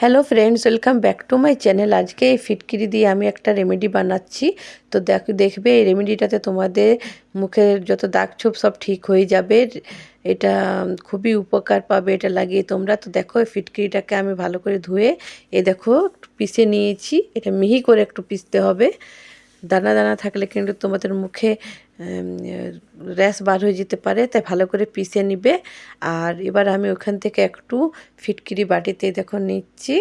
Hello friends welcome back to my channel আজকে এই ফিটকিরি দিয়ে আমি একটা রেমেডি বানাচ্ছি। তো দেখ, দেখবে এই রেমেডিটাতে তোমাদের মুখের যত দাগ ছোপ সব ঠিক হয়ে যাবে। এটা খুবই উপকার পাবে, এটা লাগিয়ে তোমরা। তো দেখো এই ফিটকিরিটাকে আমি ভালো করে ধুয়ে, এ দেখো পিষে নিয়েছি। এটা মিহি করে একটু পিষতে হবে। দানা দানা থাকলে কিন্তু তোমাদের মুখে র্যাশ বার হয়ে যেতে পারে, তাই ভালো করে পিষে নিবে। আর এবার আমি ওখান থেকে একটু ফিটকিরি বাটিতে দেখো নিচ্ছি।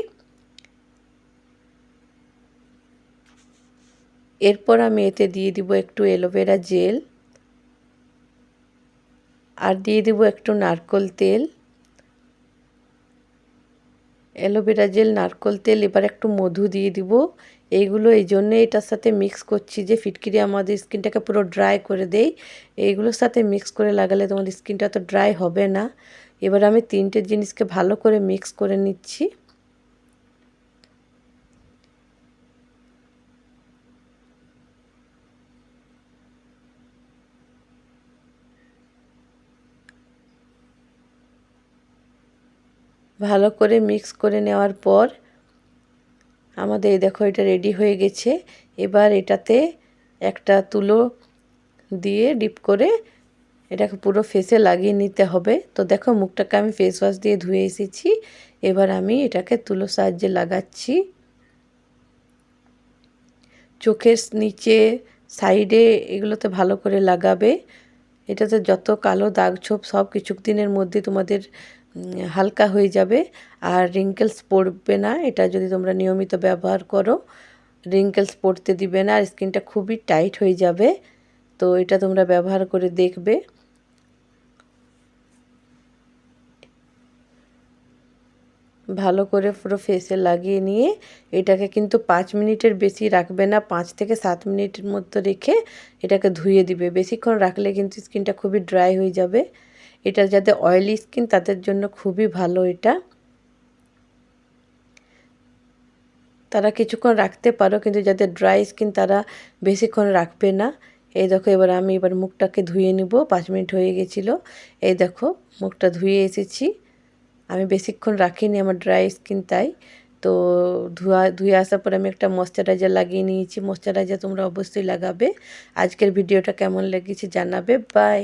এরপর আমি এতে দিয়ে দিব একটু অ্যালোভেরা জেল। আর দিয়ে দিব একটু নারকল তেল। অ্যালোভেরা জেল, নারকল তেল, এবার একটু মধু দিয়ে দিব। এইগুলো এই জন্যে এটার সাথে মিক্স করছি যে ফিটকিরি আমাদের স্কিনটাকে পুরো ড্রাই করে দেয় এইগুলোর সাথে মিক্স করে লাগালে তোমার স্কিনটা তো ড্রাই হবে না। এবার আমি তিনটে জিনিসকে ভালো করে মিক্স করে নিচ্ছি। ভালো করে মিক্স করে নেওয়ার পর আমাদের, দেখো এটা রেডি হয়ে গেছে। এবার এটাতে একটা তুলো দিয়ে ডিপ করে এটাকে পুরো ফেসে লাগিয়ে নিতে হবে। তো দেখো মুখটাকে আমি ফেস ওয়াশ দিয়ে ধুয়ে এসেছি। এবার আমি এটাকে তুলো সাহায্যে লাগাচ্ছি। চোখের নিচে সাইডে এগুলোতে ভালো করে লাগাবে। এটাতে যত কালো দাগ ছোপ সব কিছু দিনের মধ্যে তোমাদের হালকা হয়ে যাবে আর রিঙ্কেলস পড়বে না। এটা যদি তোমরা নিয়মিত ব্যবহার করো রিঙ্কেলস পড়তে দিবে না আর স্কিনটা খুবই টাইট হয়ে যাবে। তো এটা তোমরা ব্যবহার করে দেখবে। ভালো করে পুরো ফেসে লাগিয়ে নিয়ে এটাকে কিন্তু পাঁচ মিনিটের বেশি রাখবে না, পাঁচ থেকে সাত মিনিটের মধ্যে রেখে এটাকে ধুয়ে দিবে। বেশিক্ষণ রাখলে কিন্তু স্কিনটা খুবই ড্রাই হয়ে যাবে। এটা যাদের অয়েলি স্কিন তাদের জন্য খুবই ভালো এটা। তারা কিছুক্ষণ রাখতে পারো, কিন্তু যাদের ড্রাই স্কিন তারা বেশিক্ষণ রাখবে না। এই দেখো, এবার আমি এবার মুখটাকে ধুয়ে নিব, পাঁচ মিনিট হয়ে গেছিল। এই দেখো, মুখটা ধুয়ে এসেছি। আমি বেশিক্ষণ রাখিনি আমার ড্রাই স্কিন তাই। তো ধোয়া, ধুয়ে আসার পর আমি একটা ময়শ্চারাইজার লাগিয়ে নিয়েছি। ময়শ্চারাইজার তোমরা অবশ্যই লাগাবে। আজকের ভিডিওটা কেমন লেগেছে জানাবে। বাই